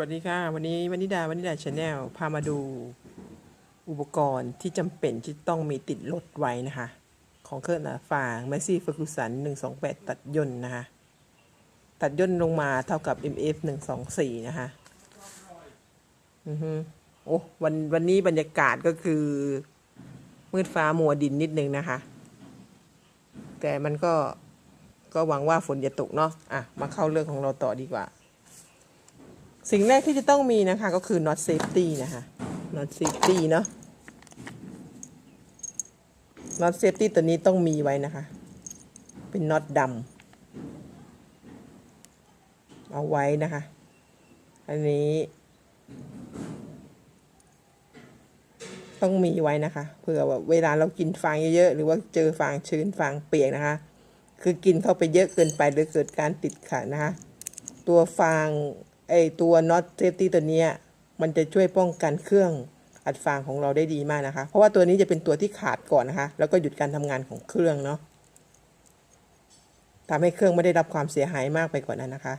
วัสดีค่ะ วันนี้วันนิดาวันนิดาชาแนลพามาดูอุปกรณ์ที่จำเป็นที่ต้องมีติดรถไว้นะคะ ของเครื่องหนาฟาง m มซี่เฟอร์คูสัน128 ตัดย่นนะคะ ตัดย่นลงมาเท่ากับ MF 124 นะคะอือฮึโอ้วันวันนี้บรรยากาศก็คือ มืดฟ้ามัวดินนิดนึงนะคะ แต่มันก็ก็หวังว่าฝนจะตกเนาะอะ มาเข้าเรื่องของเราต่อดีกว่า สิ่งแรกที่จะต้องมีนะคะก็คือ not safety นะคะ not safety เนาะ not safety ตัวนี้ต้องมีไว้นะคะ เป็น not ดำเอาไว้นะคะ อันนี้ ต้องมีไว้นะคะ เผื่อว่าเวลาเรากินฟางเยอะๆ หรือว่าเจอฟางชื้นฟางเปียกนะคะ คือกินเข้าไปเยอะเกินไปหรือเกิดการติดขัดนะคะ ตัวฟาง ไอตัว not safety ตัวนี้มันจะช่วยป้องกันเครื่องอัดฟางของเราได้ดีมากนะคะ เพราะว่าตัวนี้จะเป็นตัวที่ขาดก่อนนะคะ แล้วก็หยุดการทำงานของเครื่องเนาะทำให้เครื่องไม่ได้รับความเสียหายมากไปกว่านั้นนะคะ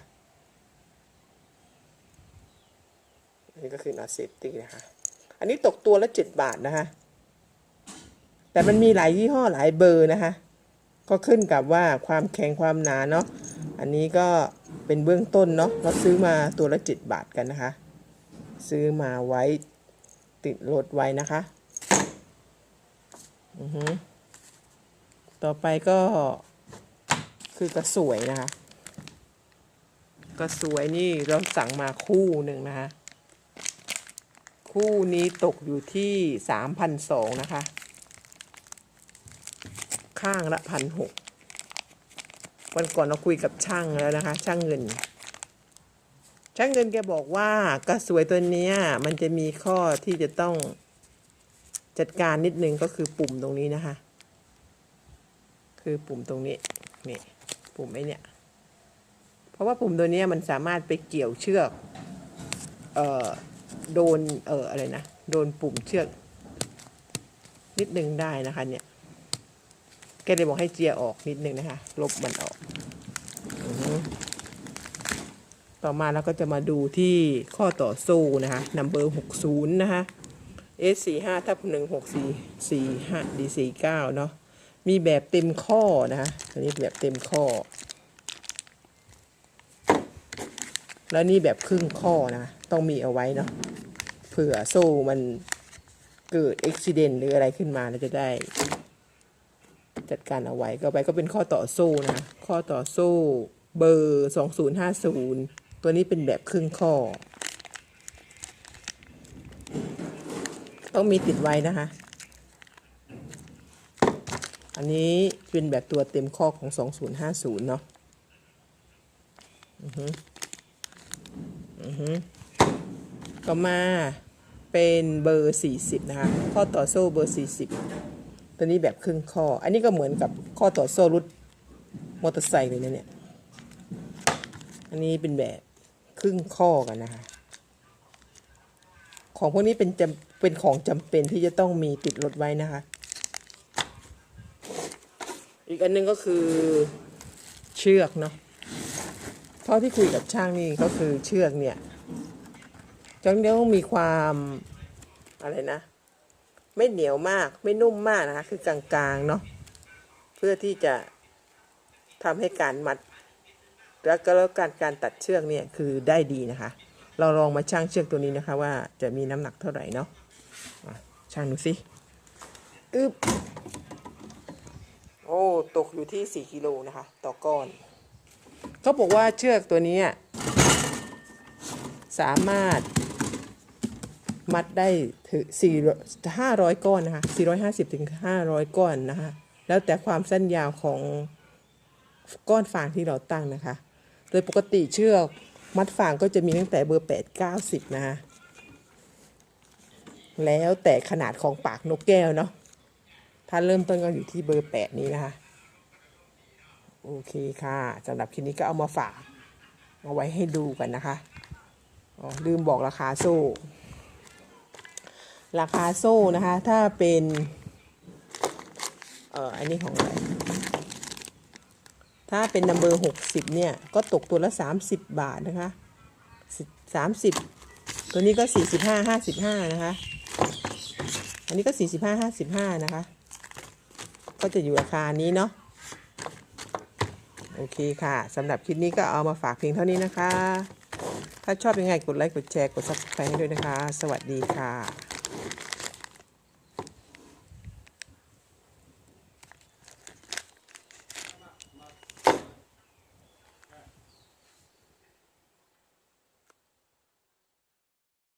นี่ก็คือ not safety นะคะ อันนี้ตกตัวละเจ็ดบาทนะคะ แต่มันมีหลายยี่ห้อหลายเบอร์นะคะ ก็ขึ้นกับว่าความแข็งความหนาเนาะ อันนี้ก็เป็นเบื้องต้นเนาะเราซื้อมาตัวละเจ็ดบาทกันนะคะ ซื้อมาไว้ติดรถไว้นะคะอือฮึต่อไปก็คือกระสวยนะคะ กระสวยนี่เราสั่งมาคู่หนึ่งนะคะ คู่นี้ตกอยู่ที่สามพันสองนะคะ ข้างละพันหก วันก่อนเราคุยกับช่างแล้วนะคะ ช่างเงิน ช่างเงินแกบอกว่ากระสวยตัวเนี้ยมันจะมีข้อที่จะต้องจัดการนิดนึงก็คือปุ่มตรงนี้นะคะ คือปุ่มตรงนี้นี่ปุ่มไอ้เนี่ยเพราะว่าปุ่มตัวเนี้ยมันสามารถไปเกี่ยวเชือกเอ่อโดนเอ่ออะไรนะโดนปุ่มเชือก นิดนึงได้นะคะเนี่ยแกเลยบอกให้เจียออกนิดนึงนะคะ ลบมันออกอือฮึ ต่อมาเราก็จะมาดูที่ข้อต่อสู้นะคะ number 60นย์นะคะ S 4 5ทับ1 6 4 4 5 D 4 9เนาะมีแบบเต็มข้อนะคะอันนี้แบบเต็มข้อ แล้วนี่แบบครึ่งข้อนะต้องมีเอาไว้เนาะเผื่อโซ่มันเกิดอุบิเหตุหรืออะไรขึ้นมาเราจะได้ จัดการเอาไว้ก็ไปก็เป็นข้อต่อสู้นะ ข้อต่อสู้เบอร์สองศูนย์ห้าศูนย์ ตัวนี้เป็นแบบครึ่งข้อ ต้องมีติดไว้นะคะ อันนี้เป็นแบบตัวเต็มข้อของสองศูนย์ห้าศูนย์เนาะอือฮึอือฮึต่อมาเป็นเบอร์สี่สิบนะคะ ข้อต่อสู้เบอร์สี่สิบตัวนี้แบบครึ่งข้อ อันนี้ก็เหมือนกับข้อต่อโซ่รถมอเตอร์ไซค์เลยนะเนี่ย อันนี้เป็นแบบ ครึ่งข้อกันนะคะ ของพวกนี้เป็นจำเป็นของจำเป็นที่จะต้องมีติดรถไว้นะคะ อีกอันหนึงก็คือเชือกเนาะเท่าที่คุยกับช่างนี่ก็คือเชือกเนี่ยจังต้องมีความอะไรนะ ไม่เหนียวมากไม่นุ่มมากนะคะ คือกลางๆเนาะเพื่อที่จะทำให้การมัด แล้วก็แล้วการการตัดเชือกเนี่ยคือได้ดีนะคะ เราลองมาชั่งเชือกตัวนี้นะคะ ว่าจะมีน้ำหนักเท่าไหร่เนาะอะชั่งดูสิอึบโอ้ตกอยู่ที่ 4กิโลนะคะ ต่อก้อน เขาบอกว่าเชือกตัวนี้สามารถมัดได้ถึงสี่ห้าร้อยก้อนนะคะสี่ร้อยห้าสิบถึงห้าร้อยก้อนนะคะ แล้วแต่ความสั้นยาวของก้อนฟางที่เราตั้งนะคะ โดยปกติเชือกมัดฟางก็จะมีตั้งแต่เบอร์แปดเก้าสิบนะคะแล้วแต่ขนาดของปากนกแก้วเนาะถ้าเริ่มต้นก็อยู่ที่เบอร์แปดนี้นะคะ โอเคค่ะสำหรับคลิปนี้ก็เอามาฝากเอาไว้ให้ดูกันนะคะอ๋อลืมบอกราคาโซ่ ราคาโซ่นะคะ ถ้าเป็น เอ่อ อันนี้ของอะไร ถ้าเป็นนัมเบอร์หกสิบเนี่ย ก็ตกตัวละสามสิบบาทนะคะสามสิบตัวนี้ก็สี่สิบห้าห้าสิบห้านะคะ อันนี้ก็สี่สิบห้าห้าสิบห้านะคะ ก็จะอยู่ราคานี้เนาะ โอเคค่ะสำหรับคลิปนี้ก็เอามาฝากเพียงเท่านี้นะคะ ถ้าชอบยังไงกดไลค์ กดแชร์ กด subscribe ให้ด้วยนะคะ สวัสดีค่ะ